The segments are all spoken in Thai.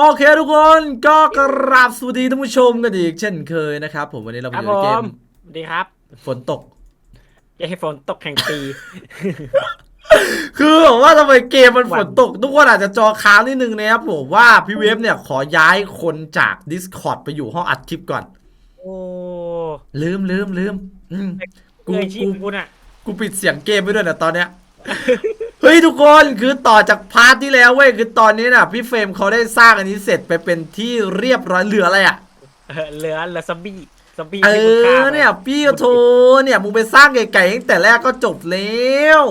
โอเคทุกคนก็กราบสวัสดีท่านผู้ชมกันอีกเช่นเคยนะครับ ผมวันนี้เราคมารับอยู่ผในเกมมสวัสดีครับฝนตก อย่าให้ฝนตกแห่งปี คือบอกว่าทำไมเกมมันวัฝนนตก ทุกคนอาจจะจอค้างนิดนึงนะครับผมว่าพี่เวฟเนี่ยขอย้ายคนจาก Discord ไปอยู่ห้องอัดคลิปก่อน โอ้ลืมลืมลืมอืมกูเงยชีกูพคุณอะกูปิดเสียงเกมไปด้วยนะตอนเนี้ย เฮ้ยทุกคนคือต่อจากพาร์ทที่แล้วเว้ยคือตอนนี้น่ะ พี่เฟรมเขาได้สร้างอันนี้เสร็จไปเป็นที่เรียบร้อยเหลืออะไรอะเออเหลือเหลือซอมบี้ซอมบี้เอที่คุณฆ่าอไปเนี่ยพี่โทเนี่ยมึงไปสร้างไก่ๆตั้งแต่แรกก็จบแล้ว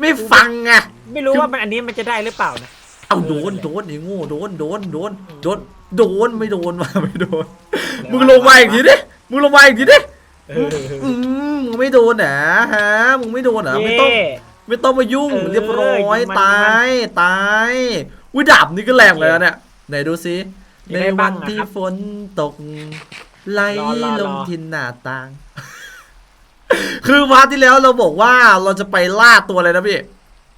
ไม่ฟังไงไม่รู้ว่ามันอันนี้มันจะได้หรือเปล่านะเอาโดนโดนไอ้โง่โดนโดนโดนโดนโดนไม่โดนมาไม่โดนมึงลงมาอีกทีดิมึงลงมาอีกทีดิเอออืมมึงไม่โดนนะฮะมึงไม่โดนเหรอไม่ต้องเย่ ไม่ต้องมายุ่งเออเรียบร้อยยิงมัน ตายตายวิดาบนี่ก็แรงเลยนะเนี่ยไหนดูซิยิในงได้วับ้างนอะที่ครับฝนตกไหลรอรอรอ ลงทินหน้าต่าง คือพาร์ทที่แล้วเราบอกว่าเราจะไปล่าตัวอะไรนะพี่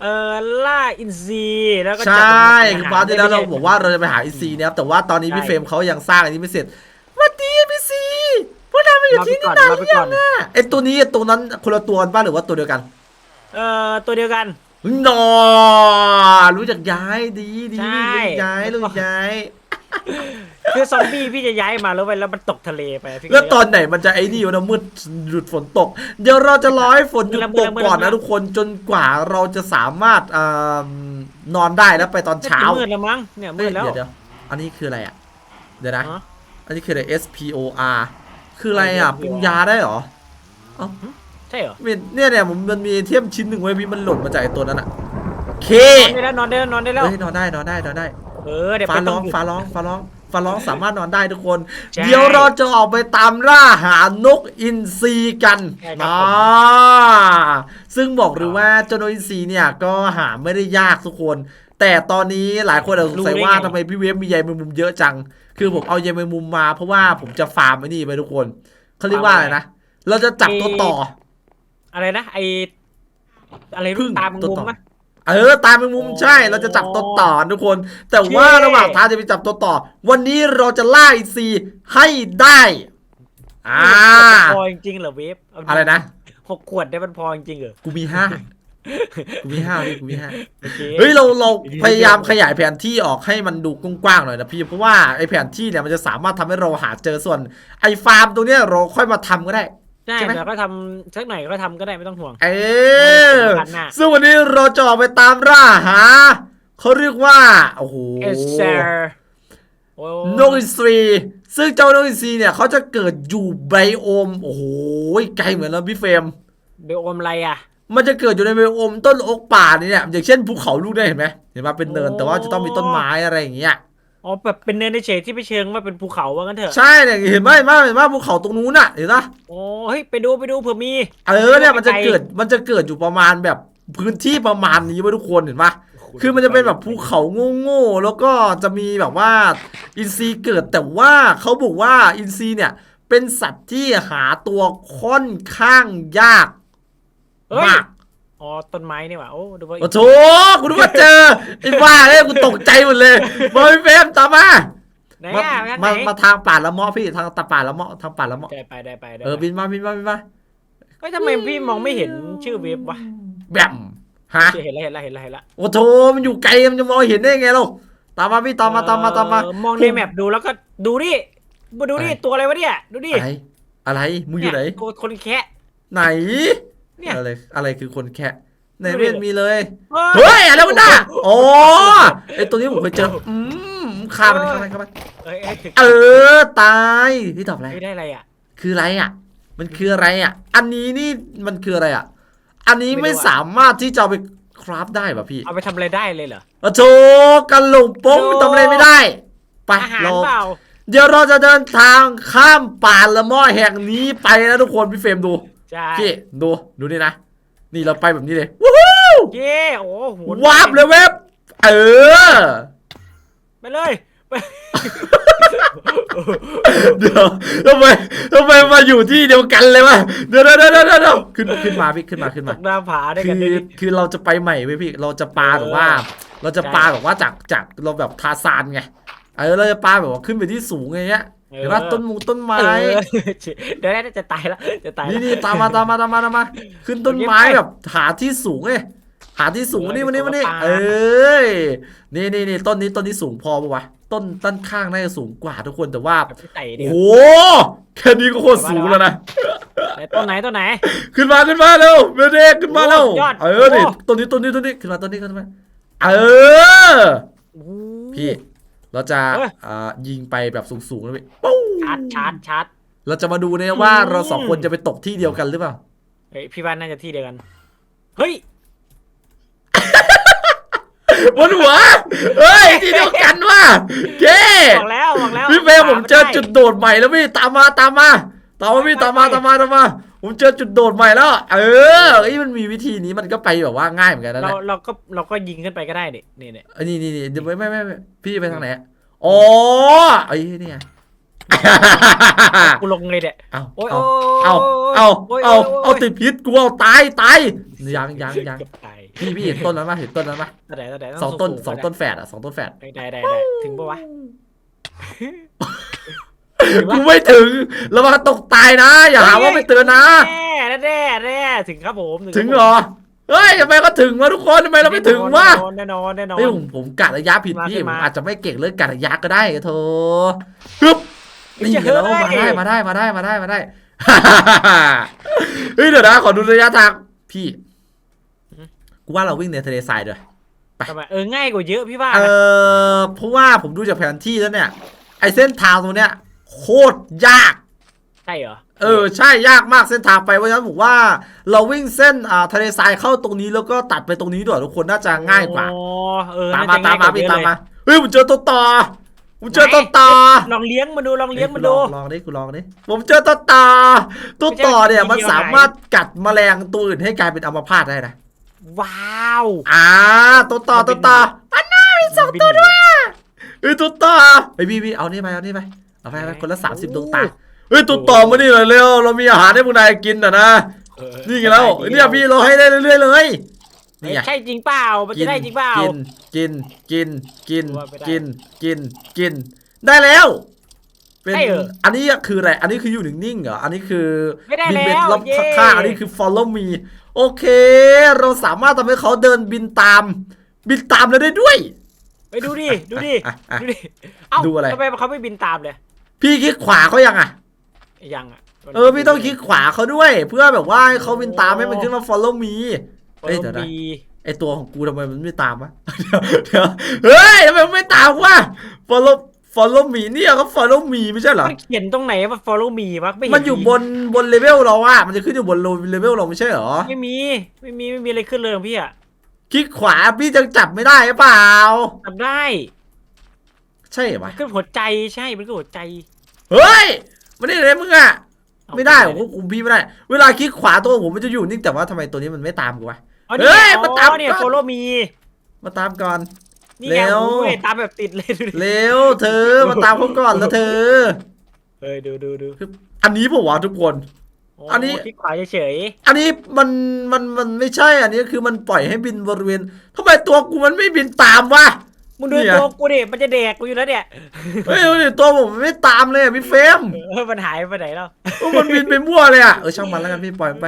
เออล่าอินซีแล้วก็ใชจับ่คือพาร์ทที่แล้วเราบอกว่าเราจะไปหาอีซีนะครับแต่ว่าตอนนี้พี่เฟรมเขายังสร้างอันนี้ไม่เสร็จสวัสดีพี่ซีพวกเรามาอยู่ที่นี่นานหรือยังอะไอตัวนี้กับตัวนั้นคนละตัวกันบ้างหรือว่าตัวเดียวกัน เออตัวเดียวกัน นอรู้จักย้ายดีดีใช่ รู้จักย้ายรู้จักย้าย คือซอมบี้พี่จะย้ายมาแล้วไปแล้วมันตกทะเลไปพี่แล้วตอนไหนมันจะไอ้นี่วะนะมืดหยุดฝนตก เดี๋ยวเราจะรอให้ฝนหยุดตกก่อนนะทุกคนจนกว่าเราจะสามารถเอ่อนอนได้แล้วไปตอนเช้ามืดแล้วมั้งเนี่ยมืเฮ้ยดแล้ว เดี๋ยวเดี๋ยวอันนี้คืออะไรอะ เดี๋ยวนะฮะอันนี้คืออะไร S P O R คืออะไรอะ SPOR ปรุงยาได้เหรอ ใช่เหรอไม่เนี่ยเนี่ยผมมันมีเทียมชิ้นหนึ่งไว้พี่มันหล่นมาจากไอ้ตัวนั้นอะโอเคนอนได้แล้วนอนได้แล้วนอนได้แล้วเฮ้ยนอนได้นอนได้นอนได้ เออเดี๋ยวฟ้าไปร้ต้อองงหยุด ฟ้าร้องฟ้าร้องฟ้าร้องสามารถนอนได้ทุกคน ใช่เดี๋ยวเราจะออกไปตามล่าหานกอินทรีกันใช่ครับ อ่าซึ่งบอกเลยว่าเจ้านกอินทรีเนี่ยก็หาไม่ได้ยากทุกคน แต่ตอนนี้หลายคนอาจจะสงสัยว่าทำไมพี่เวฟมีใยแมงมุมเยอะจัง คือผมเอาใยแมงมุมมาเพราะว่าผมจะฟาร์มไอ้นี่ไปทุกคนเขาเรียกว่าอะไรนะเราจะจับตัวต่อ อะไรนะไออะไรพึ่รุ่งนตามตัวมุมต่อมะเออตามแมงมุมใช่เราจะจับตัวต่อทุกคน แต่ว่าเย้ระหว่างทางจะไปจับตัวต่อ วันนี้เราจะล่าอินซีให้ได้อ่าพอจริงๆเหรอเวฟเาดิอะไรนะหกขวดได้มันพอจริงๆเหรอกูมีห้ากูมีห้าพี่กูมีห้าโอเคเฮ้ยเราเราพยายามขยายแผนที่ออกให้มันดูกว้างๆหน่อยนะพี่เพราะว่าไอแผนที่เนี่ยมันจะสามารถทำให้เราหาเจอส่วนไอฟาร์มตรงเนี้ยเราค่อยมาทำก็ได้ ใช่ใช่ไหม เดี๋ยวก็ทำสักหน่อยก็ทำก็ได้ไม่ต้องห่วง เออพันหน้าซึ่งวันนี้เราจะออกไปตามล่าหาเขาเรียกว่า โอ้โห เอเซอร์โอ้นกอินทรีซึ่งเจ้านกอินทรีเนี่ยเขาจะเกิดอยู่ไบโอม โอ้โหไกลเหมือนแล้วพี่เฟรม เบลอมอะไรอะ มันจะเกิดอยู่ในไบโอมต้นโอ๊กป่านี่เนี่ยอย่างเช่นภูเขาลูกได้เห็นไหมเห็นไหมเป็นเนินโอ้แต่ว่าจะต้องมีต้นไม้อะไรอย่างเงี้ย อ๋อแบบเป็นเนินเฉยๆที่ไม่เชิงว่าเป็นภูเขาว่างั้นเถอะใช่เนี่ยเห็นไหมเห็นไหมเห็นไหมภูเขาตรงนู้นน่ะเห็นปะโอ้เฮ้ยไปดูไปดูเผื่อมีเออเนี่ยมันจะไกลเกิดมันจะเกิดอยู่ประมาณแบบพื้นที่ประมาณนี้ไว้ทุกคนเห็นปะคือมันจะเป็นแบบภูเขาโง่ๆแล้วก็จะมีแบบว่าอินทรีเกิดแต่ว่าเขาบอกว่าอินทรีเนี่ยเป็นสัตว์ที่หาตัวค่อนข้างยากเฮ้ยมาก อ๋อต้นไม้นี่หว่าโอ้ดูว่าโอ้โถกูนึกว่าเจอไอ้บ้าเลยกูตกใจหมดเลยบอยเฟรมตามมาไหนมาอะงั้นไหนมามาทางป่าละเมาะพี่ทางตาป่าละเมาะทางป่าละเมาะได้ไปได้ไปได้เออบินมาบินมาบินมาเฮ้ยทำไมพี่มองไม่เห็นชื่อเว็บวะแบบฮะเห็นแล้วเห็นแล้วเห็นแล้วเห็นแล้วโอ้โถมันอยู่ไกลมันจะมองเห็นได้ไงเราตามมาพี่ตามมาตามมาตามมาเออมองในแมปดูแล้วก็ดูดิมาดูดิอะไรตัวอะไรวะเนี่ยดูดิอะไรอะไรมึงอยู่ไหนเตัวคนแคะไหน เนี่ย อะไรอะไรคือคนแค่ในดูดิเวียนมีเลยเฮ้ยเฮ้ยอะไรวะน่ะอ๋อไอตัวนี้ผมเคยเจออืมฆ่ามันฆ่ามันฆ่ามันเอ้ยเอ้ยเออตายที่ตอบอะไรเอ้ยได้อะไรอะ คืออะไรอะ มันคืออะไรอะ อันนี้นี่มันคืออะไรอะ อันนี้ไม่ไม่รู้อะ สามารถที่จะเอาไปคราฟได้ป่ะพี่เอาไปทำอะไรได้เลยเหรอ โอ้โถกันหลงโป้งโอ้ทำอะไรไม่ได้ไปอาหารเราเปล่า เดี๋ยวเราจะเดินทางข้ามป่าละเม่อแห่งนี้ไปนะทุกคนพี่เฟรมดู ใช่พี่ดูดูนี่นะ นี่เราไปแบบนี้เลยวู้ฮู้เย่โอ้โหวาบเลยเว็บ เออ ไปเลยไปเดี๋ยวทำไมทำไมมาอยู่ที่เดียวกันเลยวะเดี๋ยวเดี๋ยวเดี๋ยวเดี๋ยวเดี๋ยวขึ้นขึ้นมาพี่ขึ้นมาขึ้นตมากหน้าผาด้วยคืกันอด้วยดิคือเราจะไปใหม่เว้ยพี่ เราจะปาแบบว่า เราจะปาแบบว่าจากจากเราแบบทาซานไงเออเราจะปาแบบว่าขึ้นไปที่สูงอย่างเงี้ย เห็นปะต้นมูต้นไม้เออเดี๋ยวได้จะตายแล้วจะตายนี่แล้วนี่ตามมาตามมาตามมาตามมา ขึ้นต้นไม้โอเคไปแบบหาที่สูงเลยหาที่สูงเออมานี่มานี่มานี่ตัวปลาเอ้ยนี่นี่นี่ต้นนี้ต้นนี้สูงพอปะวะต้นต้นข้างน่าจะสูงกว่าทุกคนแต่ว่าแบบพี่ไต่เดีโอ้ยวโหแค่นี้ก็โคตรสูงแล้วนะไหนต้นไหนต้นไหน ขึ้นมาขึ้นมาเร็วเบเด็กขึ้นมาเร็วโอ้ยอดเออนี่โอ้ต้นนี้ต้นนี้ต้นนี้ขึ้นมาต้นนี้ขึ้นมาเออพี่ เราจะเอ้ยอ่ายิงไปแบบสูงๆนะพี่ปุ้งชาร์จชาร์จชาร์จเราจะมาดูเนี่ยว่าอืมเราสองคนจะไปตกที่เดียวกันหรือเปล่าเฮ้ยพี่ว่าน่าจะที่เดียวกัน เฮ้ยบนหัวเฮ้ยที่เดียวกันว่ะเก้บอกแล้วบอกแล้วพี่เฟย์ผมเจอได้จุดโดดใหม่แล้วพี่ตามมาตามมาตามมาพี่ตามมาตามมาตามมา ผมเจอจุดโดดใหม่แล้ว เออไอ้ยมันมีวิธีนี้มันก็ไปแบบว่าง่ายเหมือนกันนะเราเนี่ยเราก็เราก็ยิงขึ้นไปก็ได้นี่นี่นี่เอ้ยนี่นี่นี่เดี๋ยวไม่ไม่ไม่ไม่พี่ไปทางไหนอะอ๋อไอ้ยเนี่ยกูลงเลยเนี่ยเอาโอ้ยเอาโยเอา เอาโยเอาโยเอาติดพิษกูเอาตายตายยังยังยังเกือบตายพี่พี่เห็นต้นนั้นปะเห็นต้นนั้นปะต้นไหนต้นไหนสองต้นๆสองต้นแฝดอะสองต้นแฝดได้ได้ได้ได้ถึงปะวะ กูไม่ถึงระวังตกตายนะ อย่าหาว่าไม่เตือนนะแน่แน่แน่แน่ถึงครับผมถึงเหรอเฮ้ยทำไมก็ถึงวะทุกคนทำไมเราไม่ถึงวะแน่นอนแน่นอนเฮ้แน่ยนผอนมผมกะระยะผิดพี่ขึ้นผมมาอาจจะไม่เก่งเรื่องกะระยะก็ได้เธอฮึบนี่แล้วมาได้มาได้มาได้มาได้มาได้เฮ้ยเดี๋ยวนะขอดูระยะทางพี่กูว่าเราวิ่งในทะเลทรายด้วยทำไมเออง่ายกว่าเยอะพี่ว่าเอนะอเพราะว่าผมดูจากแผนที่แล้วเนี่ยไอเส้นทางตรงเนี้ย โคตรยาก ใช่เหรอ เออใช่ยากมากเส้นทางไปเพราะฉะนั้นผมว่าเราวิ่งเส้นอ่าทะเลทรายเข้าตรงนี้แล้วก็ตัดไปตรงนี้ด้วยทุกคนน่าจะง่ายกว่าอ๋อเออตามน่มาจะตามง่มายกว่พี่เยอะตามเลยมาเฮ้ยผมเจอตัวต่อผมเจอตัวต่อลองเลี้ยงมาดูลองเลี้ยงมาดู ลองลองดิกูลองดิผมเจอตัวต่อตัวต่อเนี่ยไม่ใช่มันสามารถกัดแมลงตัวอื่นให้กลายเป็นอัมพาตได้นะว้าว อ่าตัวต่อตัวต่ออันน่ามีสองตัวด้วยเฮ้ยตัวต่อไอพี่พี่เอานี่ไปเอานี่ไป เอาไปเอาไปคนละสามสิบดวงตาเฮ้ยตัวต่อมานี่เลยเร็วเรามีอาหารให้พวกนายกินอะนะเออนี่ไงแล้วเนี่ยพี่เราให้ได้เรื่อยๆเลยเฮ้นี่ยไงใช่จริงเปล่ามันจะได้จริงเปล่ากินกินกินกินว่าไม่ได้กินกินกินได้แล้วเป็นใช่เหรออันนี้คืออะไร อันนี้คืออยู่นิ่งๆเหรอ อันนี้คือไม่ได้บินแล้วเป็นรอบเย้ข้างๆอันนี้คือ follow me โอเค เราสามารถทำให้เขาเดินบินตาม บินตามเราได้ด้วย ไปดูดิ ดูดิอะอะดูดิ เอ้าดูอะไรทำไมเขาไม่บินตามเลย พี่คลิกขวาเขายังอะ ยังอะเออพี่ต้องคลิกขวาเขาด้วย เพื่อแบบว่าให้เขาบินตามให้มันขึ้นมา follow me เฮ้ยเดี๋ยวนะมีไอตัวของกูทำไมมันไม่ตามวะเดี๋ยวเดี๋ยวเฮ้ยทำไมมันไม่ตามวะ follow follow me เนี่ยก็ follow me ไม่ใช่เหรอมันเขียนตรงไหนว่า follow me วะไม่เห็มันอยู่บนบนเลเวลเราอะมันจะขึ้นอยู่บนเลเวลเราไม่ใช่เหรอไม่มีไม่มีไม่มีอะไรขึ้นเลยของพี่อะคลิกขวาพี่ยังจับไม่ได้หรือเปล่าทำได้ ใช่ปะขึ้นหัวใจใช่มันก็หัวใจ เฮ้ยมันนี่อะไรมึงอะเอาไม่ได้ไปผมควบคุมพี่ไม่ได้ เวลาคลิกขวาตัวผมมันจะอยู่นิ่งแต่ว่าทำไมตัวนี้มันไม่ตามกูวะอ๋อเฮ้นี่ยไงมาตามอ๋อเนี่ยก่อน follow me มาตามก่อนนี่ไงเร็วโอ้ยตามแบบติดเลยดูดิเร็วเธอมาตามเขาก่อนแล้วเธอเฮ้ยดูดูดูอันนี้ผมว่าทุกคน อันนี้คลิกขวาเฉยอันนี้มันมันมันไม่ใช่อันนี้คือมันปล่อยให้บินบริเวณทำไมตัวกูมันไม่บินตามวะๆ มึงดูเนี่ยตัวกูดิมันจะแดกกูอยู่แล้วเนี่ยเฮ้ยดูดิตัวผมมันไม่ตามเลยอะพี่เฟรมเออมันหายไปไหนแล้วโอ้มันบินไปมั่วเลยอะเออช่างมันแล้วกันพี่ปล่อยมันไป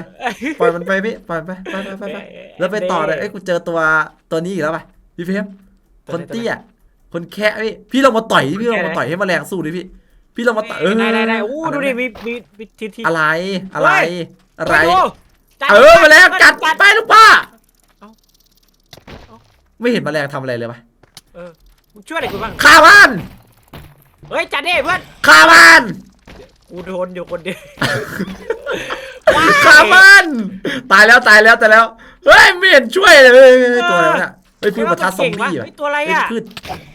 ปล่อยมันไปพี่ปล่อยมันไปไปไปไปไปแล้วไปต่อเลยเอ้ยกูเจอตัวตัวนี้อีกแล้วป่ะพี่เฟรมคนเตี้ยคนแค่พี่พี่ลองมาต่อยดิพี่ลองมาต่อยให้แมลงสู้ดิพี่ พี่ลองมาต่อยเออได้ได้ได้อู้ดูดิมีมีมีทีทีอะไรอะไรอะไรไปดูจัดเออแมลงกัดจัดไปลูกป้าเอ้าเอ้าไม่เห็นแมลงทำอะไรเลยป่ะ เออมึงช่วยอะไรกูบ้างฆ่ามันเฮ้ยจัดดิเพื่อนฆ่ามันกูโดนอยู่คนเดียวฆ่ามันตายแล้วตายแล้วตายแล้วเฮ้ยไม่เห็นช่วยเลยเฮ้ยเฮ้ยเฮ้ยตัวอะไรวะเนี่ยเฮ้ยพืชปะทะซอมบี้เหรอเฮ้ยตัวอะไรเฮ้ยอะ พืช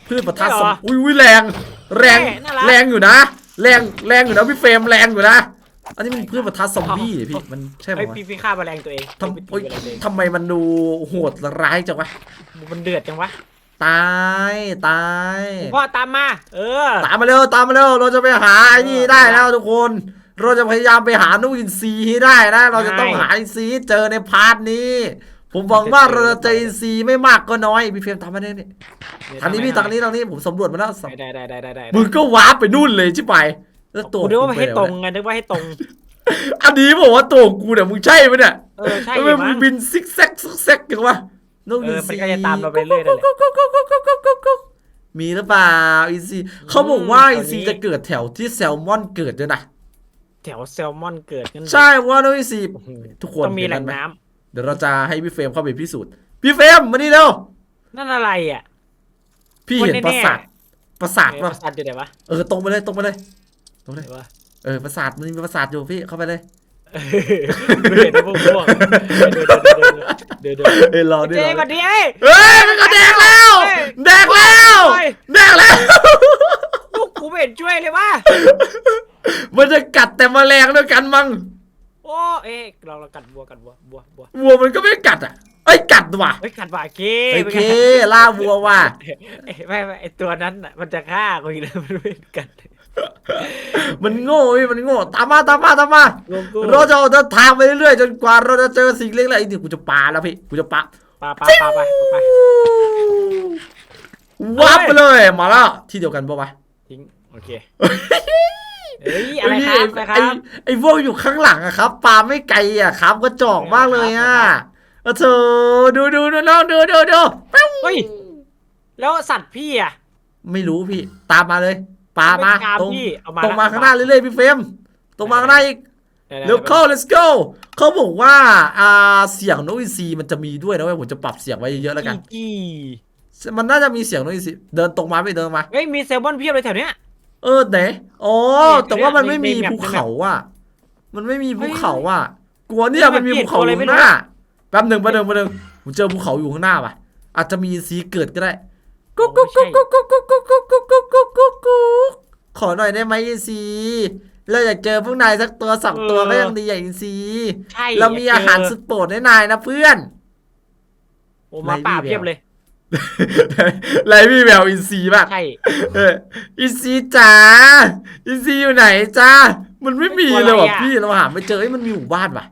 พืชปะทะใช่ซเหอรมออุ้ยอุ้ยแรง แรงแม่น่ารัก แรงอยู่นะ แรงแรงอยู่นะพี่เฟรมแรงอยู่นะอันนี้มันพืชปะทะซอมบี้เหรอพี่มันใช่ไหมเฮ้ยพี่พี่ฆ่าแมลงตัวเองทำพี่โอ๊ยตีแมลงตัวเองทำไมมันดูโหดร้ายจังวะมันเดือดจังวะ ตายตายพ่อตามมา เออ ตามมาเร็วตามมาเร็วเราจะไปหาไอ้นี่ได้แล้วทุกคน เราจะพยายามไปหานูกอินทรีให้ได้นะเราจะต้องใช่หาอินทรีให้เจอในพาร์ทนี้ ผมหวังว่าเราจะเจออินซีไม่มากก็น้อยพี่เฟรมทำมาได้เนี่ยทางนี้พี่ทางนี้ทางนี้ผมสำรวจมาแล้วได้ได้ได้ได้ได้มึงก็วาร์ปไปนู่นเลยใช่ไปแล้วตัวกูนึกว่าไม่ให้ตรงกูปไงนึกว่าให้ตรงอันนี้บอกว่าตัวกูเนี่ยมึงใช่ไหมเนี่ยเออใช่ทำไมมั้มึงงบินซิกแซกซิกแซกกันวะ น้องเออินอมันซีก็จะตามเราไปเรื่อยนั่นแหละมีหรือเปล่าอินซีเขาบอกว่าตอนนี้อินซีจะเกิดแถวที่แซลมอนเกิดด้วยนะแถวแซลมอนเกิดกันใช่ว่าน้องอินซีโอ้โหทุกคนต้องมีแหล่งเนไหน้เดี๋ยวเราจะให้พี่เฟรมเข้าไปพิสูจน์พี่เฟรมมานี่เร็วำนั่นอะไรอะ พี่เห็นคนปแน่ราๆสาทปราสาทเออป่ะประสาทอยู่ไหนวะเออตรงไปเลยตรงไปเลยตรงไปเลยไหนวะเออปราสาทมันมีปราสาทอยู่พี่เข้าไปเลย ไม่เห็นนะพวกพวกเดี๋ยวเดี๋ยวเดี๋ยวเดี๋ยวเอ้ยรอดิเจ๊รอมาดิดิเอ้ยเฮ้ยมันก็แดกแล้วเฮ้ยแดกแล้วเฮ้ยแดกแล้วลูกกูไม่เห็นช่วยเลยว่ะมันจะกัดแต่แมลงด้วยกันมั้งโอ้เอ๊ะเราเรากัดบัวกัดบัวบัวบัววัวมันก็ไม่กัดอะเอ้ยกัดว่ะเฮ้ยกัดว่ะเคโอเป็นเคไงล่าวัวว่ะเอ้ยไม่ไม่ไอตัวนั้นน่ะมันจะฆ่ากูอีกแล้วมันไม่กัด มันโง่พี่มันโง่ตามมาตามมาตามมากูกูเราจะเดินทางไปเรื่อยๆจนกว่าเราจะเจอสิ่งเล็กๆอีกทีกูจะปาแล้วพี่กูจะปาปาปาปาไปไปวับไปเลยมาแล้วที่เดียวกันปะวะทิ้งโอเคเฮ้ยอะไรครับอะไรคไอ้รับไอ้พวกอยู่ข้างหลังอะครับปาไม่ไกลอะครับกระจอกมากเลยอะเออเธอดูดูดูน้องดูดูดูเฮ้ยแล้วสัตว์พี่อะไม่รู้พี่ ตามมาเลย ปามาไตามตรงพี่เอามาตรงมาข้างหน้าเรื่อยๆพี่เฟรมตรงมาข้างหน้าอีกดี๋ยวๆเร็วเข้า let's go เขาบอกว่าอ่าเสียงนกอินทรีมันจะมีด้วยนะเว้ยผมจะปรับเสียงไว้เยอะๆแล้วกันจี้มันน่าจะมีเสียงนกอินทรีเดินตรงมาไม่เดินมาเฮ้ยมีแซลมอนเพียบเลยแถวเนี้ยเออไหนอ๋อเนี่ยแต่ว่ามันไม่ในมีในแมปภูเขาอะ มันไม่มีภูเขาอะ กลัวเฮ้เนี่ยยมันมีมันเปลี่ภูยนเขาอตัวอะไรยู่ไม่ข้างรู้หน้าแป๊บหนึ่งแป๊บหนึ่งแป๊บหนึ่งผมเจอภูเขาอยู่ข้างหน้าว่ะอาจจะมีสีเกิดก็ได้กุ๊กกุ๊กกุ๊กกุ๊กกุ๊กกุ๊กกุ๊กกุ๊กกุ๊ก กุ๊กกุ๊กกุ๊กขอหน่อยได้ไหมอินซีเราอยากเจอพวกนายสักตัวสองตัวก็ยังดีอย่างอินซีใช่เรามีอาหารสุดโปรดให้นายนะเพื่อนโอ้มาป่าเพียบเลยไรพี่แววอินซีบ้างใช่อินซีจ๋าอินซีอยู่ไหนจ้ามันไม่มีเลยว่ะพี่เราหาไม่เจอเอ้มันมีหมู่บ้านว่ะ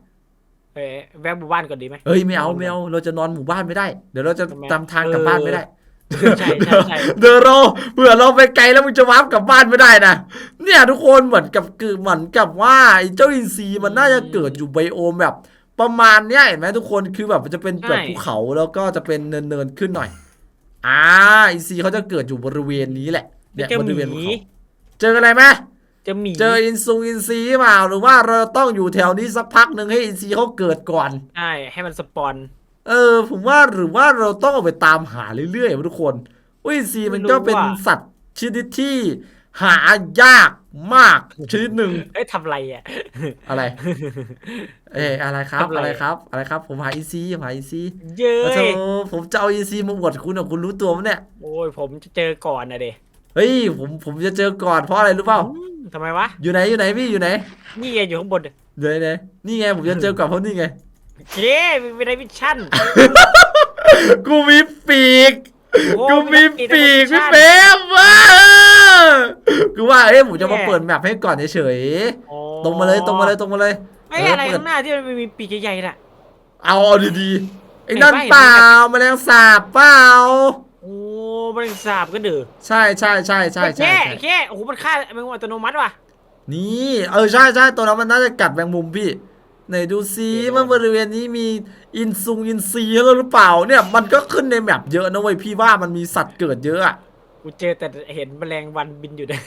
เอ้แวะหมู่บ้านก่อนดีไหมเฮ้ยไม่เอาไม่เอาเราจะนอนหมู่บ้านไม่ได้ เดี๋ยวเราจะทำไมจำทางกลับบ้านไม่ได้ ใช่ใช่ใช่เดี๋ยวเราเผื่อเราไปไกลแล้วมึงจะวาร์ปกลับบ้านไม่ได้นะเนี่ยทุกคนเหมือนกับคือเหมือนกับว่าไอ้เจ้าอินซีมันน่าจะเกิดอยู่ไบโอมแบบ ประมาณเนี้ยเห็นไหมทุกคนคือแบบมันจะเป็นแบบภูเขาแล้วก็จะเป็นเนินๆขึ้นหน่อย อ่าอินซีเขาจะเกิดอยู่บริเวณนี้แหละเนี่ยเจอบหริเวณภูมีเขาเจออะไรไหมเจอหมีเจออินซูอินซีเปล่าหรือว่าเราต้องอยู่แถวนี้สักพักหนึ่งให้อินซีเขาเกิดก่อนใช่ให้มันสปอน เออ ผมว่าหรือว่าเราต้องเอาไปตามหาเรื่อยๆวะทุกคนอุ้ยอินซีมันก็เป็นสัตว์ชนิดที่หายากมากชนิดหนึ่งเอ้ยทำไรอะ อะไร เอ้ยอะไรครับทำอะไรอะไรครับ อะไรครับ ผมหาอินซีผมหาอินซีเย้โอ้ยโหผมจะเอาอินซีมาบวดคุณอะคุณรู้ตัวมั้ยเนี่ย โอ้ยผมจะเจอก่อนนะเดเฮ้ยผมผมจะเจอก่อนเพราะอะไรรู้เปล่าอืมทำไมวะ อยู่ไหนอยู่ไหนพี่อยู่ไหน นี่ไงอยู่ข้างบนอยู่ไหนไหนนี่ไงผมจะเจอก่อนเพราะนี่ไง เย้มีได้วิชั่น กูมีปีก โอ้กูมีปีกพี่เฟมว้ากูว่าเอ้ยผมจะมาเปิดแมปให้ก่อนเฉยอ๋อๆตรงมาเลยตรงมาเลยตรงมาเลยเฮ้ยอะไรข้างหน้าที่มันมีปีกใหญ่ๆน่ะ เอาเอาดีๆไอ้นั่นเห็นปะเปล่าแมลงสาบเปล่าโอ้มันสาบก็เดือใช่ใช่ใช่ใช่ใช่แค่ใช่แค่โอ้โหมันฆ่าแมงมุมอัตโนมัติว่ะนี่เออใช่ใช่ตัวนั้นมันน่าจะกัดแมงมุมพี่ ไหนดูซิเดี๋ยวว่าบริเวณนี้มีอินซุงอินซีแล้วหรือเปล่าเนี่ย มันก็ขึ้นในแมปเยอะนะเว้ยพี่ว่ามันมีสัตว์เกิดเยอะอะกูเจอแต่เห็นแมลงวันบินอยู่เนี่ย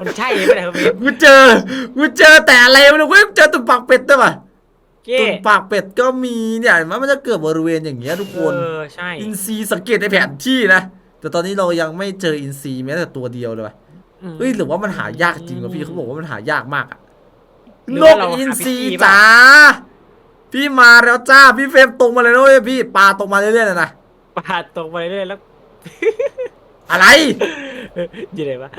มันใช่ไหมเนี่ยเวฟกูเจอกูเจอแต่อะไรไม่รู้เว้ยเจอตุ่มปากเป็ดด้วยป่ะเก้ตุ่มปากเป็ดก็มีเนี่ยเห็นไหมมันจะเกิดบริเวณอย่างเงี้ยทุกคนเออใช่อินซีสังเกตในแผนที่นะแต่ตอนนี้เรายังไม่เจออินซีแม้แต่ตัวเดียวเลยว่ะมเฮ้ยหรือว่ามันหายากจริงวะพี่เขาบอกว่ามันหายากมากอะ หรือนว่ากเราหาอินซีพิธีป่ะจ๋าพี่มาแล้วจ้า พี่เฟรมตรงมาเลยนะเว้ยพี่ปลาตรงมาเรื่อยๆเลยนะปาดตรงไปเรื่อยๆแล้ว อะไร อยู่ไหนวะ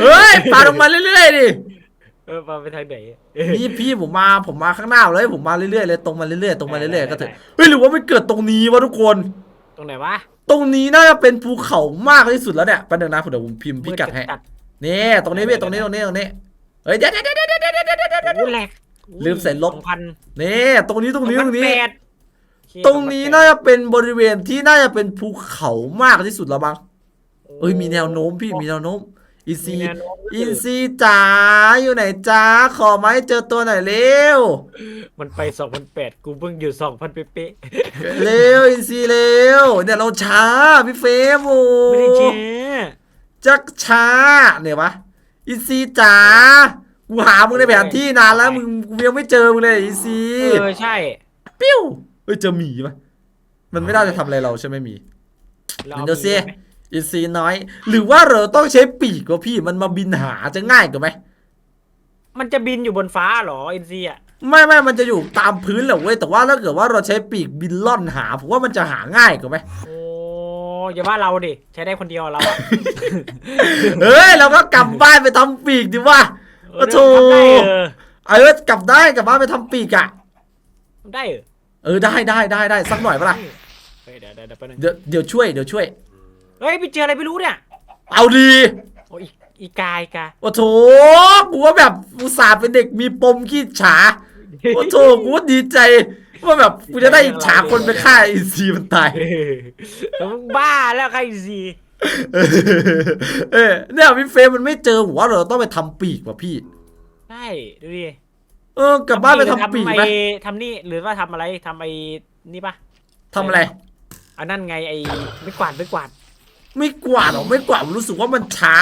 เฮ้ยปลาตรงมาเรื่อยๆดิเออปาไปทางไหนนี่พี่ผมมาผมมาข้างหน้าเลยผมมาเรื่อยๆเลยตรงมาเรื่อยๆตรงมาเรื่อยๆก็เถอะได้เฮ้ยหรือว่ามันเกิดตรงนี้วะทุกคน ตรงไหนวะตรงนี้น่าจะเป็นภูเขามากที่สุดแล้วเนี่ยประเดี๋ยวนะเดี๋ยวผมพิมพ์พิกัดให้มืจันี่ตรงนี้พี่ตรงนี้ตรงนี้ตรงนี้ เฮ้ยเดี๋ยวเดี๋ยวเดี๋ยวเดี๋ยวเดี๋ยวเดี๋ยวเดี๋ยวโอ้โหแหลกลืมใส่ลบ สองพันนี่ตรงนี้ตรงนี้ตรงนี้แปดตรงนี้น่าจะเป็นบริเวณที่น่าจะเป็นภูเขามากที่สุดแล้วมั้งเอ้ยมีแนวโน้มพี่มีแนวโน้มอินมีซีแนวโน้มอินซีจ๋าอยู่ไหนจ้าขอไม้เจอตัวหน่อยเร็วมันไป2008กูเพิ่งอยู่2000เป๊ะเร็วอินซีเร็วเนี่ยเราช้าพี่เฟรมโอ้ๆไม่ได้เจ๊ จักช้าเนี่ยวะ อินซีจ๋ากูหามึงในแผนที่นานแล้วมึงกูยังไม่เจอมึงเลยอินซีเออใช่ปิ้วเฮ้ยเจอหมีปะมันไม่ได้จะทำอะไรเราใช่ไหมหมีราอาเดี๋ยวสิมีไหมอินซีน้อย หรือว่าเราต้องใช้ปีกวะพี่มันมาบินหาจะง่ายกว่าไหมมันจะบินอยู่บนฟ้าเหรอเอ็นซีอะไม่ไม่มันจะอยู่ตามพื้นแหละเว้ยแต่ว่าถ้าเกิดว่าเราใช้ปีกบินล่อนหาผมว่ามันจะหาง่ายกว่าไหมโอ้ อย่าว่าเราดิ ใช้ได้คนเดียวเราอะเฮ้ยเราก็กลับบ้านไปทำปีกดิว่าเออโอ้โธทำได้เออเออกลับได้กลับบ้านไปทำปีกอะทำได้เออเออได้ได้ได้ได้สักหน่อยปะล่ะเฮ้ยเดี๋ยวเดี๋ยวเดี๋ยวแป๊บนึงเดี๋ยวเดี๋ยวช่วยเดี๋ยวช่วย เฮ้ยไปเจออะไรไม่รู้เนี่ยเอาดีโอ้ยอีอีกาอีกาโอ้โถกูว่าแบบอุตส่าห์เป็นเด็กมีปมขี้ฉาโอ้โถกูว่าดีใจ ว่าแบบกูจะได้อิจฉาคนไปฆ่าอินซีมันตายเออแล้วมึงบ้าแล้วใครซีเออเออเนี่ยพี่เฟรมมันไม่เจอผมว่าเราต้องไปทำปีกว่ะพี่ ใช่ดูดิเออกลับบ้านไปทำปีกไหมไอ้ทำนี่หรือว่าทำอะไรทำไอ้นี่ปะทำอะไรอันนั่นไงไอ้ไม่กวาดไม่กวาดไม่กวาดหรอกไม่กวาดผมรู้สึกว่ามันช้า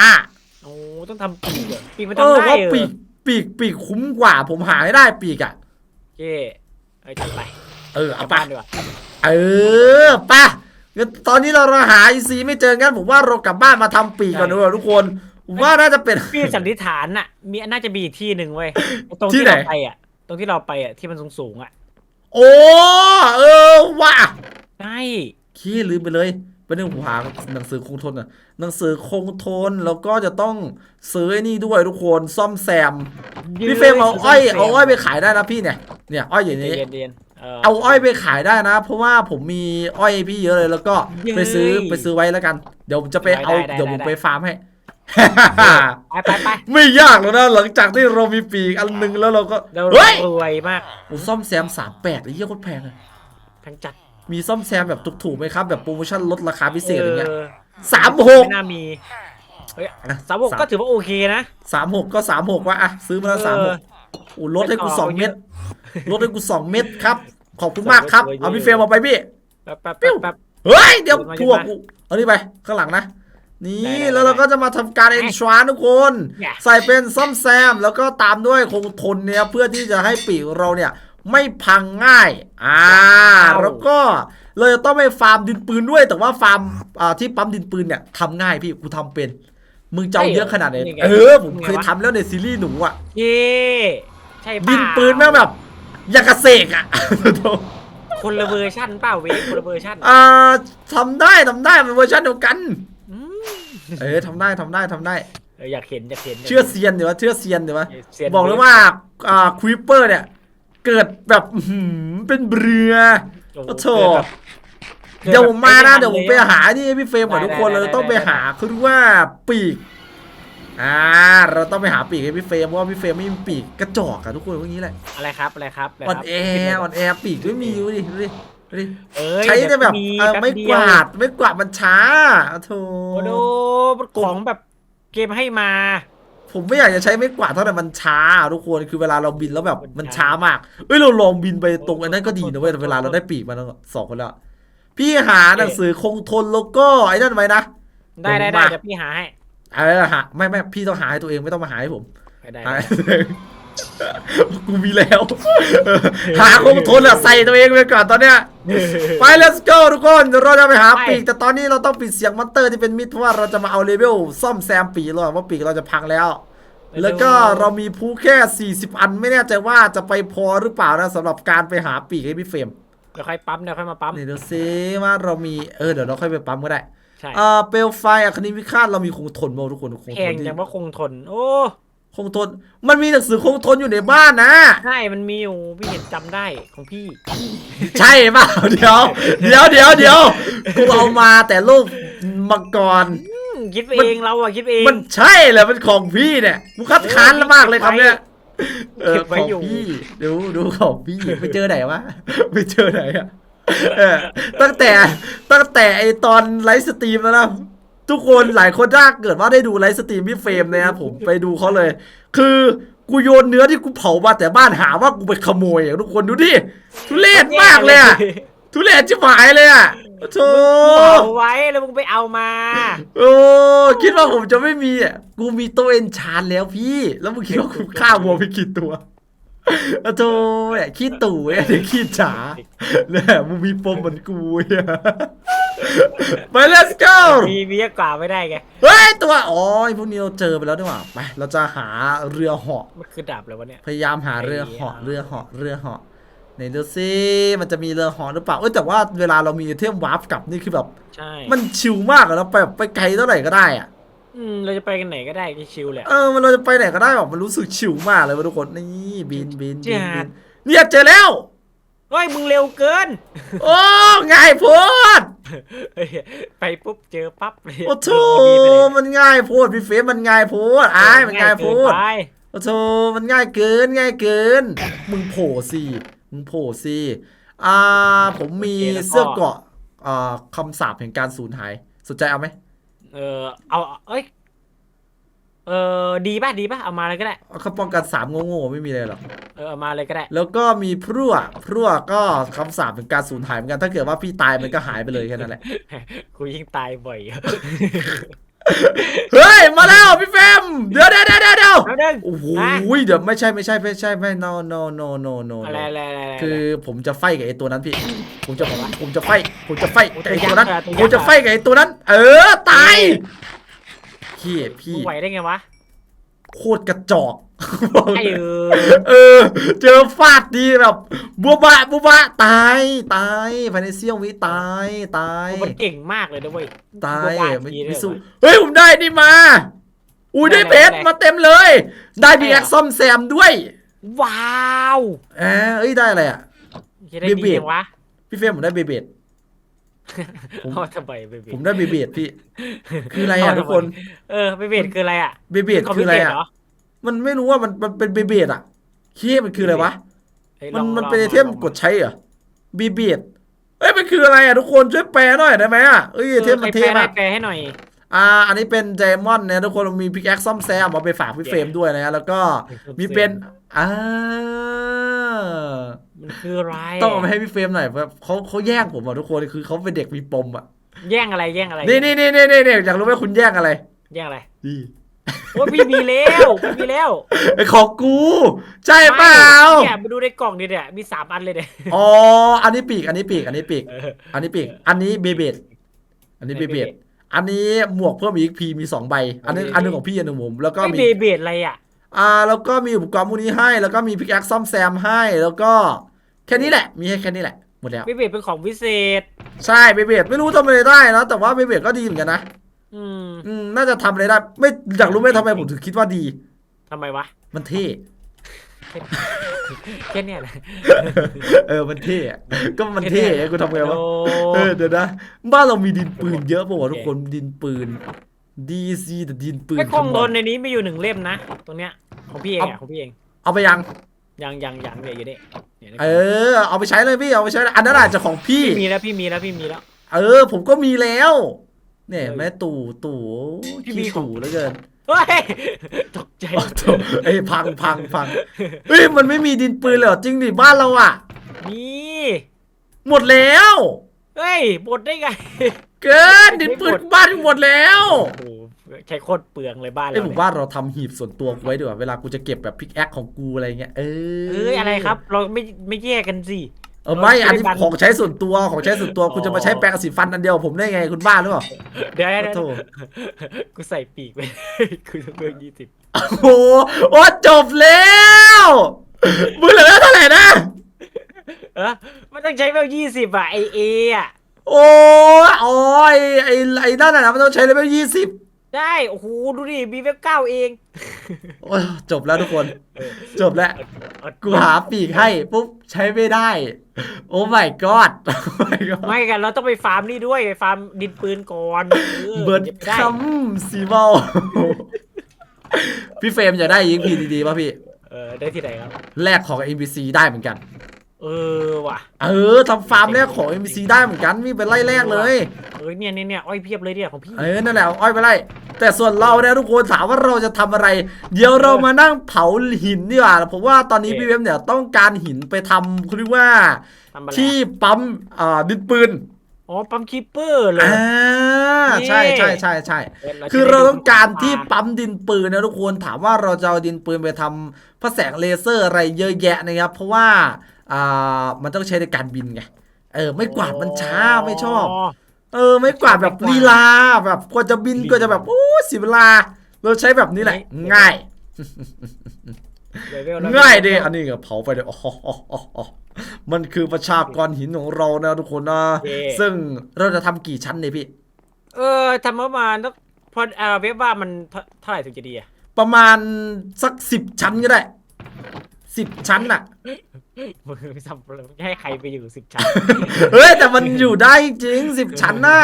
โอ้ต้องทำปีกอะปีกมันเออทำเพได้ราะเออปีกปีกปีกคุ้มกว่า ผมหาให้ได้ปีกอะ เจ้ เอ้ยจัดไปเออกลัเอาบไปบ้านดีกว่าเออไป่ะงั้นตอนนี้เราหาอีซีไม่เจองั้นผมว่าเรากลับบ้านมาทำปีกก่อนดีกว่าทุกคนผมว่าน่าจะเป็นพี่สันนิษฐานน่ะ มีน่าจะมีอีกที่หนึ่งเว้ยตรงที่ที่ไหนเราไปอะ ตรงที่เราไปอะที่มันสูงสูงๆอะ โอ้เออว่ะใช่ขี้ลืมไปเลยเป็นเรื่องผมหาหนังสือคงทนอะหนังสือคงทนแล้วก็จะต้องซื้อไอ้นี่ด้วยทุกคนซ่อมแซมพี่เฟรมเอาอ้อยเอาอ้อยไปขายได้นะพี่เนี่ย เนี่ยอ้อยอย่างนี้เย็นเย็นๆเออเอาอ้อยไปขายได้นะ เพราะว่าผมมีอ้อยพี่เยอะเลยแล้วก็เย้ไปซื้อไปซื้อไว้แล้วกัน เดี๋ยวผมจะไปได้เอาได้เดี๋ยวผมได้ไปฟาร์มให้ไปไปไปไม่ยากแล้วนะหลังจากที่เรามีปีกอันหนึงแล้วเราก็เราเฮ้ยรวยมากโอ้ซ่อมแซมสามแปดไอ้เหี้ยโคตรแพงเลยแพงจัดมีซ่อมแซมแบบถูกๆไหมครับ แบบโปรโมชั่นลดราคาพิเศษอย่างเงี้ยออสามหกไม่น่ามีเฮ้ยอะสามหกก็ถือว่าโอเคนะสามหกก็สามหกวะอะซื้อมาแล้วสามหกโอ้ลดให้กูไม่ต่อสองเยเม็ดอะลดให้กูสองเม็ดครับ ขอบคุณมากครับสองเม็ดเอาพี่เฟรมเอาไปพี่แป๊บแป๊บปิ้แป๊วบแป๊บเฮ้ย เดี๋ยวเดี๋ยวมาถั่วเดี๋ยวมากูเอานี่ไป ข้างหลังนะ นี่ได้ได้แล้วเราก็จะมาทำการได้เอนชวานทุกคน Yeah ใส่เป็นซ่อมแซม แล้วก็ตามด้วยคงทนเนี่ยเพื่อที่จะให้ปีกเราเนี่ยไม่พังง่าย อ่า แล้วก็เราจะต้องไปฟาร์มดินปืนด้วย แต่ว่าฟาร์มอ่าที่ปั๊มดินปืนเนี่ยทำง่ายพี่ กูทำเป็น มึงจะเอาเยอะขนาดไหนนี่ไงเออผมเคยนี่ไงวะทำแล้วในซีรีส์หนูอะเย่ใช่เปล่าดินปืนแม่งแบบอยากกระเสกอะ คนละเวอร์ชั่นเปล่าเวฟคนละเวอร์ชั่นอ่าทำได้ทำได้เป็นเวอร์ชันเดียวกัน อืมเออทำได้ทำได้ทำได้ เอออยากเห็นอยากเห็นเชื่อเซียนเดี๋ยวว่าเชื่อเซียนเดี๋ยวว่าเซียน บอกเลยว่าอ่าควิปเปอร์เนี่ย เกิดแบบอื้อหือเป็นเรือ โอ้โหโอ้โถ เกิดแบบ เดี๋ยวผมมานะเกิเดี๋ยวผมไปม่ทันลหานี่ให้พี่เฟรมก่อนได้ทุกคนได้เราต้องได้ไปได้หาคือว่าปีกอ่าเราต้องไปหาปีกให้พี่เฟรมเพราะว่าพี่เฟรมไม่มีปีกกระจอกอะทุกคนพวกนี้แหละอะไรครับอะไรครับะไรอ่อนครับแออ่อนแอปีกไม่มีดูดิดูดิดูดิเอ้ยใช้แต่แบบมีเออป๊บไม่เดีกยววาดไม่กวาดมันช้าโธ่โอ้โหมันของแบบเกมให้มา ผมไม่อยากจะใช้ไม่กวาดเท่าไหร่มันช้าอะทุกคนคือเวลาเราบินแล้วแบบมันมันช้าช้ามากเอ้ยเราลองบินไปตรงอันนั้นก็ดีนะเว้ยเวลาเราได้ปีกมาทั้งสองคนแล้ว พี่หาหนังสือคงทนแล้วก็ไอ้นั่นไว้นะ ได้ได้เดี๋ยวผมได้มาเดี๋ยวพี่หาให้อะไรนะฮะไม่ไม่พี่ต้องหาให้ตัวเองไม่ต้องมาหาให้ผมได้ได้หาให้ตัวเองกูมีแล้วเออหาคงทนอะใส่ตัวเองไปก่อนตอนเนี้ยไป let's go ทุกคนเดี๋ยวเราจะไปหาไปปีก แต่ตอนนี้เราต้องปิดเสียงมอนเตอร์ที่เป็นมิดเพราะว่าเราจะมาเอาเลเวลซ่อมแซมปีกเราว่าปีกเราจะพังแล้ว แล้วก็เรามีผู้แค่ 40 อันไม่แน่ใจว่าจะไปพอหรือเปล่านะสำหรับการไปหาปีกให้พี่เฟรม เดี๋ยวค่อยปั๊มเดี๋ยวค่อยมาปั๊ม นี่ดูซิว่าเรามีเออเดี๋ยวเราค่อยไปปั๊มก็ได้ใช่เอ่อเปลวไฟอัคนีวิฆาตเรามีคงทนมาทุกคนคงแพทงนที่จังว่าคงทน โอ้คงทน มันมีหนังสือคงทนอยู่ในบ้านนะ ใช่มันมีอยู่พี่เห็นจำได้ของพี่ ใช่เปล่าเดี๋ยว เดี๋ยวเดี๋ยวเดี๋ยวกูเอามาแต่รูปมังกร อืมคิดไปเองเราอะคิดไปเองมันใช่เหรอมันของพี่เนี่ยกูคัดค้านแล้วมากเลยคำเนี้ย เออเก็บขไว้องอยู่ พี่ดูดูของพี่ไปเจอไหนวะไปเจอไหนอะเออตั้งแต่ตั้งแต่ไอตอนไลฟ์สตรีมแล้วนะทุกคนหลายคนถ้าเกิดว่าได้ดูไลฟ์สตรีมพี่เฟรมเนะครับผมไปดูเขาเลย คือกูโยนเนื้อที่กูเผามาแต่บ้านหาว่ากูไปขโมยอะทุกคนดูดิทุเรศมากเลยอะ ทุเรศชิบหายเลยอะโธ่เอาไว้แล้วมึงไปเอามา โอ้คิดว่าผมจะไม่มีอะกูมีตัวเอนชานแล้วพี่ แล้วมึงคิดว่ากูฆ่าวัวไปกี่ตัวโอ้โธ่เนี่ยขี้ตู่ไอ้เด็กขี้จ๋าเนี่ยมึงมีปมเหมือนกูอะไป let's go มีมีเยอะกว่าไม่ได้ไงเฮ้ยตัวอ๋อไอ้พวกนี้เราเจอไปแล้วดีกว่าไปเราจะหาเรือเหาะมันคือดาบเลยวะเนี่ยพยายามหาเรือเหาะไอ้เรือเหาะเรือเหาะ ไหนดูซิมันจะมีเรือเหาะหรือเปล่าเอ้ยแต่ว่าเวลาเรามีเทมวาร์ปกลับนี่คือแบบ ใช่มันชิลมากอะเราไปแบบไปไกลเท่าไหร่ก็ได้อะอืมเราจะไปกันไหนก็ได้ก็ชิลแหละ เออมันเราจะไปไหนก็ได้แบบมันรู้สึกชิลมากเลยว่ะทุกคนนี่บินบินบินจับิดนเนี่ยเจอแล้วเฮ้ยมึงเร็วเกิน โอ้ง่ายโพดเฮ้ยไปปุ๊บเจอปั๊บเลยโอ้โถเดีไปเลยมันง่ายโพดพี่เฟซมันง่ายโพดอ้ายมันง่ายโพดเกินไปโอ้โถมันง่ายเกินง่ายเกิน มึงโผล่สิ มึงโผล่สิอ่า ผมมีเสื้อเกราะอ่าคำสาปแห่งการสูญหาย สนใจเอาไหมเออเอาเอ้ยเออดีป่ะดีป่ะเอามาเลยก็ได้เขาป้องกันสามโง่ๆไม่มีอะไรหรอกเออเอามาเลยก็ได้ แล้วก็มีพรั่วพรั่วก็คำสาปเป็นการสูญหายเหมือนกันถ้าเกิดว่าพี่ตายมันก็หายไปเลยแค่นั้นแหละกูยิ่งตายบ่อย เฮ้ย มาแล้วพี่แฟมเดี๋ยวเดี๋ยวเดี๋ยวเดี๋ยวเดี๋ยวแล้วเด้งโอ้โหฮะเดี๋ยวไม่ใช่ไม่ใช่ไม่ใช่ไม่ no no no no no อะไรอะไรอะไรอะไร คือผมจะไฟกับไอ้ตัวนั้นพี่ ผมจะผมจะไฟผมจะไฟโอ้กับไอ้ตัวนั้น ตัวยักษ์อะตัวยักษ์ผมจะไฟกับไอ้ตัวนั้น เออตายพี่มึพี่งไหวได้ไงวะโคตรกระจอก ไอ้เออเออ เจอฟาดดีแบบบัวบะบัวบะตายตายภายในเสี้ยววิตายตายมันเก่งมากเลยนะเว้ยตายบ้ไม่ทีเลไม่ยสู้วะเฮ้ยผมได้นี่มา อุ้ยได้ได้อะไรเพชรได้อะไรมาเต็มเลย ได้ดีได้แอเหรอคซ่อมแซมด้วย ว้าวแหมเอ้ยได้อะไรอะจะได้เบดีเบ็ดยังวะพี่เฟรมผมได้เบเบดผมเอาทำไมเบเบ็ดผมได้เบเบดพี่ คืออะไรอะทุกคน เออเบเบ็ดคืออะไรอะเบเบดคืออะไรอะเหรอ มันไม่รู้ว่ามันมันเป็นเบเบดอะเคียมันคืออะไรวะเฮ้ยมันลองมันลองเป็นไอลองเทมลองกดใช้เหรอเบเบดเอ้ยมันคืออะไรอะทุกคนช่วยแปลหน่อยได้ไหมอะเอ้ยไอเทมมันเทใครมแปลได้อะแปลให้หน่อย อ่า อันนี้เป็นไดมอนด์นะทุกคนมีพิกแอคซ่อมแซมเอาไปฝากพี่เฟรมด้วยนะแล้วก็มีเป็นอ่ามันคืออะไรต้องเอามาให้พี่เฟรมหน่อยแบบเขาเขาแย่งผมอะทุกคนคือเขาเป็นเด็กมีปมอะแย่งอะไรแย่งอะไรนี่นี่นี่นี่นี่อยากรู้ไหมคุณแย่งอะไร แย่งอะไรนี่ โอ้ยพี่มีแล้วพี่มีแล้วไอของกู ใช่เปล่าเนี่ยมาดูในกล่องดิเนี่ยมีสามอันเลยเนี่ยอ๋ออันนี้ปีก อันนี้ปีก อันนี้ปีกเอออันนี้ปีก อันนี้เบเบดอันนี้เบเบดอันนี้หมวกเพิ่มอีกพีมีสองใบ อันนึงอันหนึงของพี่อันหนึงผมแล้วก็ไม่มีเบเบ็ดอะไรอะอ่าแล้วก็มีอุปกรณ์พวกนี้ให้ แล้วก็มีพิกแอคซ่อมแซมให้ แล้วก็แค่นี้แหละ มีให้แค่นี้แหละหมดแล้วเบเบ็ดเป็นของวิเศษ ใช่เบเบดไม่รู้ทำอะไรได้นะแต่ว่าเบเบดก็ดีเหมือนกันนะ อืมอืมน่าจะทำอะไรได้ ไม่อยากรู้ไหมทำไมผมถึงคิดว่าดี ทำไมวะ มันเท่ แค่เนี้ยนะเออ มันเท่อะก็มันเท่อะกูทำไงวะโอ้เออเดี๋ยวนะ บ้านเรามีดินปืนเยอะป่าวะทุกคนดินปืนดีซีแต่ดินปืน ไอ้ของทำโดไมนในนี้มีอยู่หนึ่งเล่มนะ ตรงเนี้ย ของพี่เองอะของพี่เอง เอาไปยัง ยังยังยังเนี่ยอยู่นี่เนี่ยในกเอล่องอเอาไปใช้เลยพี่ เอาไปใช้เลยอันนั้นอาจจะของพี่ พี่มีแล้วพี่มีแล้วพี่มีแล้ว เออ ผมก็มีแล้ว เนี่ยแม่ตู่ตู่พี่มีขี้ของตู่เหลือเกินเฮ้ยตกใจ โอ้โถเอ้ยพังพังพังเฮ้ยมันไม่มีดินปืนเลยเหรอจริงดิบ้านเราอะมีหมดแล้ว เฮ้ยหมดได้ไง เกินดินปืนบ้านหมดแล้วโอ้โหใช้โคตรเปลืองเลยบ้านไอ้เรายผมเนี่ยว่าเราทำหีบส่วนตัวกูไว้ดีกว่าเวลากูจะเก็บแบบพิกแอคของกูอะไรเงี้ยเออเอ้ยอะไรครับ เราไม่ไม่แยกกันสิ เออไม่เราใช้อันนี้กันของใช้ส่วนตัวของใช้ส่วนตัวคุณจะมาใช้แปรงสีฟันอันเดียวกับผมได้ไงคุณบ้าหรือเปล่าเดี๋ยวโอ้เดี๋ยวโถกูใส่ปีกไปกูจะเพิ่มยี่สิบโอ้โหโอ้จบแล้วมึงเหลือเท่าไหร่นะเออมันต้องใช้เวลยี่สิบอะไอเออะโอ้ยโอ้ยไอ้ไอ้นั่นน่ะมันต้องใช้เลเวลยี่สิบ ได้โอ้โหดูดิมีเวลเก้าเอง โอ้ยจบแล้วทุกคน จบแล้วเอากูหาปีกให้ปุ๊บใช้ไม่ได้โอ้ my god โอ้ my god ไม่กันเราต้องไปฟาร์มนี่ด้วยไปฟาร์มดินปืนก่อนออเบิร์ดจะไม่ได้คัมซีเบลพี่เฟรมจะได้ยิงพีดีๆป่ะพี่เออได้ที่ไหนครับ แลกของ NPC ได้เหมือนกัน เออว่ะ เออทำฟาร์มแรกของ NPC ได้เหมือนกันมีเป็นไล่แรกเลย เออเนี่ยเนี่ยเนี่ยอ้อยเพียบเลยเนี่ยของพี่ เออนั่นแหละเอาอ้อยไปไล่แต่ส่วนเราเนี่ยทุกคนถามว่าเราจะทำอะไร เดี๋ยวเรามานั่งเผาหินดีกว่าผมว่าตอนนี้พี่เวฟเนี่ยต้องการหินไปทำเขาเรียกว่า ทำอะไรที่ปั๊มอ่าดินปืนอ๋อปั๊มคีเปอร์เลยอ่านี่ใช่ใช่ใช่ใช่จะคือเราต้องการที่ได้ดูปั๊มดินปืนนะทุกคนถามว่าเราจะเอาดินปืนไปทำพระแสงเลเซอร์อะไรเยอะแยะนะครับเพราะว่า อ่ามันต้องใช้ในการบินไงเออไม่กวาดมันช้าไม่ชอบ เออไม่กวาดแบบลีลาแบบกว่าจะบินกว่าจะแบบโอ้เสียเวลา เราใช้แบบนี้แหละ ง่ายเลเวลแล้วง่ายดิอันนี้ก็เผาไปเลยอ๋ออ๋ออ๋ออ๋อมันคือประชากรหินของเรานะทุกคนนะเย่ซึ่งเราจะทำกี่ชั้นเนี่ยพี่ เออทำประมาณต้องพอเออเว็บว่ามันเท่าเท่าไหร่ถึงจะดีอะประมาณสักสิบชั้นก็ได้ สิบชั้นน่ะมึงทำให้ใครไปอยู่สิบชั้น เฮ้ยแต่มันอยู่ได้จริงสิบชั้นน่ะ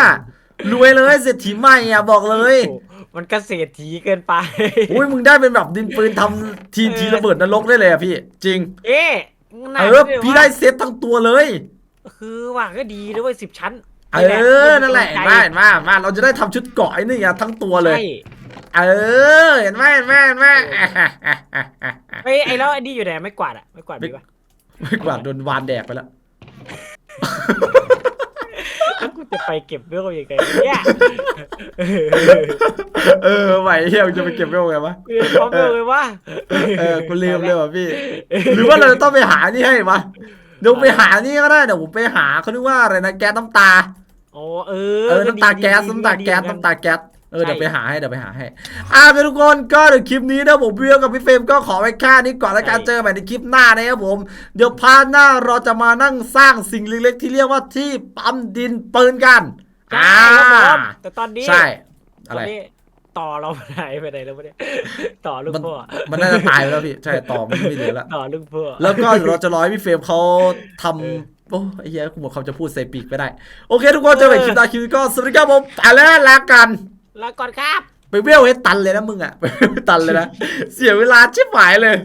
รวยเลยเศรษฐีใหม่อะบอกเลยโอ้มันเกษตรทีเกินไปอุ้ยมึงได้เป็นแบบดินปืนทำทีทีระเบิดนรกได้เลยอะพี่ จริง เอ๊ะเออพี่ได้เซตทั้งตัวเลย คือว่าก็ดีด้วยสิบชั้น เออนั่นแหละเห็นไหมเห็นไหมมาเราจะได้ทำชุดเกราะไอ้นี่อะทั้งตัวเลยใช่ เออเห็นไหมเห็นไหมเห็นไหมไอ้ยไอ้แล้วไอ้นี่อยู่ไหนไม่กวาดอะไม่กวาดมีปะไม่กวาดโดนวานแดกไปแล้วแล้วกูจะไปเก็บเรื่องยังไงเนี่ยเออไหวเฮียมึงจะไปเก็บไว้ไงวะเออพร้อมเลยว่าเออกูลืมเลยว่ะพี่ หรือว่าเราจะต้องไปหานี่ให้วะเดี๋ยวไปหานี่ก็ได้เดี๋ยวผมไปหาเขาเรียกว่าอะไรนะแก๊สน้ำตา โอ้เออ เออน้ำตาแก๊สดีน้ำตาแก๊สดีน้ำตาแก๊ส เออใช่เดี๋ยวไปหาให้เดี๋ยวไปหาให้ อ่าเป็นทุกคนก็เดี๋ยวคลิปนี้นะผมพี่เวลกับพี่เฟรมก็ขอไว้แค่นี้ก่อนแล้วกันใช่เจอกันใหม่ในคลิปหน้านะครับผม เดี๋ยวพาร์ทหน้าเราจะมานั่งสร้างสิ่งเล็กๆที่เรียกว่าที่ปั๊มดินปืนกันใช่ครับผมแต่ตอนนี้ใช่อะตไรนนี้ต่อเราไปไหนไปไหนแล้ววะเนี่ยต่อลูกมันพ่อมันน่าจะตายไปแล้วพี่ใช่ต่อมันไม่เหลือละต่อลูกพ่อแล้วก็เดี๋ยวเราจะรอให้พี่เฟรมเขาทเออำโอ้ไอ้เหี้ยกูบอกเขาจะพูดใส่ปีกไม่ได้ โอเค ทุกคนเจอกันใหม่คลิปหน้าคลิปนี้ก็สวัสดีครับผมไปแล้วลากัน ลาก่อนครับ ไปเวลให้ตันเลยนะมึงอะไปเวลให้ตันเลยนะ เสียเวลาชิบหายเลย